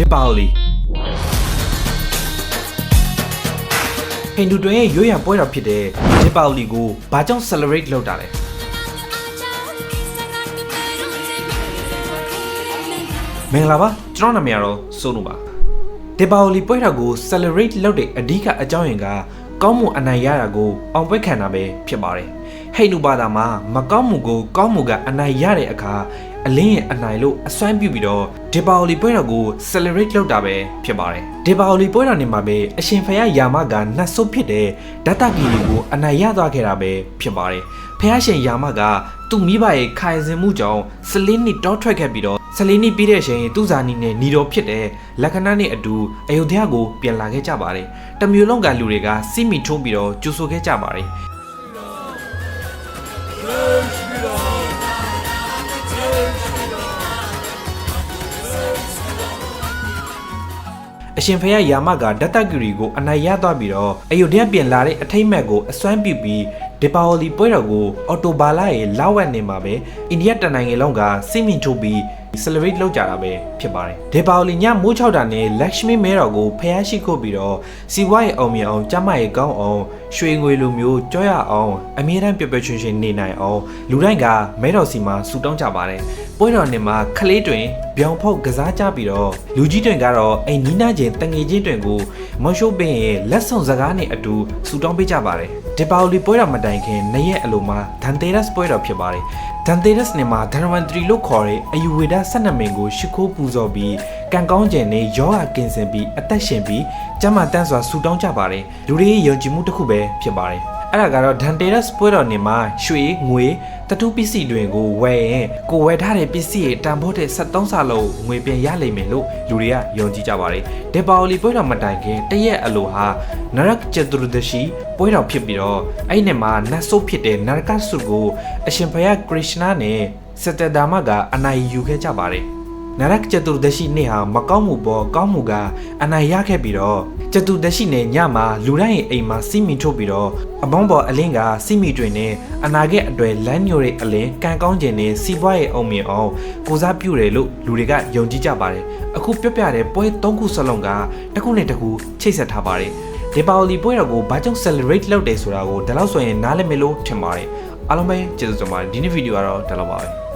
ဒီပါအိုလီဟိန္ဒူတွေရဲ့ရွေးရပွဲတော်ဖြစ်တဲ့ဒီပါအိုလီကိုဘာကြောင့် celebrate လုပ်တာလဲမင်္ဂလာပါကျွန်တော်နာမည်ကတော့စိုးနုပါဒီပါအိုလီပွဲတော်ကို celebrate လုပ်တဲ့အဓိကအကြောင်းရင်းက ကောင်းမှုအနိုင်ရတာကိုအောင်ပွဲခံတာပဲဖြစ်ပါတယ်ဟိန္ဒူဘာသာမှာမကောင်းမှုကိုကောင်းမှုကအနိုင်ရတဲ့အခါအလင်းရဲ့အနိုင်လို့အစွမ်းပြုပြီးတော့ဒီပါအိုလီပွဲတော်ကို celebrate လုပ်တာပဲဖြစ်ပါတယ်ဒီပါအိုလီပွဲတော်နေမှာပဲအရှင်ဖယားယာမကနတ်ဆုပ်ဖြစ်တဲ့ဒတကီလီကိုအနိုင်ရသွားခဲ့တာပဲဖြစ်ပါတယ် ဖယားရှင်ယာမကသူ့မိဘရဲ့ခိုင်စင်မှုကြောင့်စလင်းနှစ်တောထွက်ခဲ့ပြီးတော့စလင်းနှစ်ပြီးတဲ့အချိန်သူ့ဇာနီနဲ့ညီတော်ဖြစ်တဲ့လက္ခဏာနဲ့အတူအယုဒ္ဓယကိုပြန်လာခဲ့ကြပါတယ်တမျိုးလုံးကလူတွေကစီမီထုံးပြီးတော့ကြိုဆိုခဲ့ကြပါတယ် အရှင်ဖယားယာမကဒတ္တဂရီကိုအနိုင်ရသွားပြီးတော့အယုဒ္ဓယပြန်လာတဲ့အထိမ့်မက်ကိုအစွမ်းပြုပြီးဒီပါဝလီပွဲတော်ကိုအော်တိုဘာလာရဲ့လာဝက်နေမှာပဲအိန္ဒိယတနိုင်ငံလုံးကစိတ်မြင့်ထုတ်ပြီး celebrate လုပ်ကြတာပဲဖြစ်ပါတယ်ဒီပါဝလီညမိုးချောက်တာနဲ့ Lakshmi မဲတော်ကိုဖယားရှိခိုးပြီးတော့စီဝါရဲ့အောင်မြင်အောင်ကျမရဲ့ကောင်းအောင်ရွှေငွေလိုမျိုးကြောရအောင်အမြဲတမ်းပျော်ပျော်ရွှင်ရွှင်နေနိုင်အောင်လူတိုင်းကမဲတော်စီမှာဆူတောင်းကြပါတယ်ပွဲတော်နေမှာခလေးတွင်ဗျောင်ဖုတ်ကစားကြပြီးတော့လူကြီးတွင်ကတော့အိမ်နီးနားချင်းတငယ်ချင်းတွင်ကိုမော်ရှိုးပင်ရဲ့လက်ဆောင်စကားနဲ့အတူဆူတောင်းပေးကြပါတယ် ဒီပါအိုလီပွဲတော်မတိုင်ခင်နှစ်ရက်အလိုမှာဒန်တေရက်စ်ပွဲတော်ဖြစ်ပါတယ်ဒန်တေရက်စ်နေမှာဒန်ဝန်တရီလို့ခေါ်တဲ့အယူဝေဒ12မင်ကိုရှ िख ိုးပူဇော်ပြီးကံကောင်းခြင်းနဲ့ယောဂကင်စင်ပြီးအသက်ရှင်ပြီးကျမ်းမာတန်းစွာဆူတောင်းကြပါတယ်လူတွေရဲ့ယုံကြည်မှုတစ်ခုပဲဖြစ်ပါတယ် အဲ့ဒါကတော့ဒန်တေရက်စ်ပွဲတော်နေမှာရွှေငွေတတူးပစ္စည်းတွေကိုဝယ်ရင်ကိုဝယ်ထားတဲ့ပစ္စည်းရဲ့တန်ဖိုးတဲ့73ဆလောက်ငွေပြန်ရလိမ့်မယ်လို့လူတွေကယုံကြည်ကြပါတယ်ဒေပါအိုလီပွဲတော်မတိုင်ခင်တရက်အလိုဟာနရတ်ကျတူဒရှိပွဲတော်ဖြစ်ပြီးတော့အဲ့ဒီမှာနတ်ဆိုးဖြစ်တဲ့နရကဆုကိုအရှင်ဘုရားကရစ်နာနဲ့စတဒါမကအနိုင်ယူခဲ့ကြပါတယ် နရကကျတုဒရှိနေ့ဟာမကောင်းမှုပေါ်ကောင်းမှုကအနိုင်ရခဲ့ပြီးတော့ကျတုဒရှိနေ့ညမှာလူတိုင်းရဲ့အိမ်မှာစီမီထုတ်ပြီးတော့အပေါင်းပေါ်အလင်းကစီမီတွင်နဲ့အနာဂတ်အတွေ့လမ်းညိုတဲ့အလင်းကံကောင်းခြင်းနဲ့စီးပွားရေးအောင်မြင်အောင်ကိုစားပြုတယ်လို့လူတွေကယုံကြည်ကြပါတယ်အခုပြပြတဲ့ပွဲ၃ခုစလုံးကတစ်ခုနဲ့တစ်ခုချိတ်ဆက်ထားပါတယ်ဒီပါအိုလီပွဲတော်ကိုဘာကြောင့် celebrate လုပ်တယ်ဆိုတာကိုဒါလို့ဆိုရင်နားလည်မယ်လို့ထင်ပါတယ်အားလုံးပဲကျေးဇူးတင်ပါတယ်ဒီနေ့ဗီဒီယိုကတော့ဒါလောက်ပါပဲ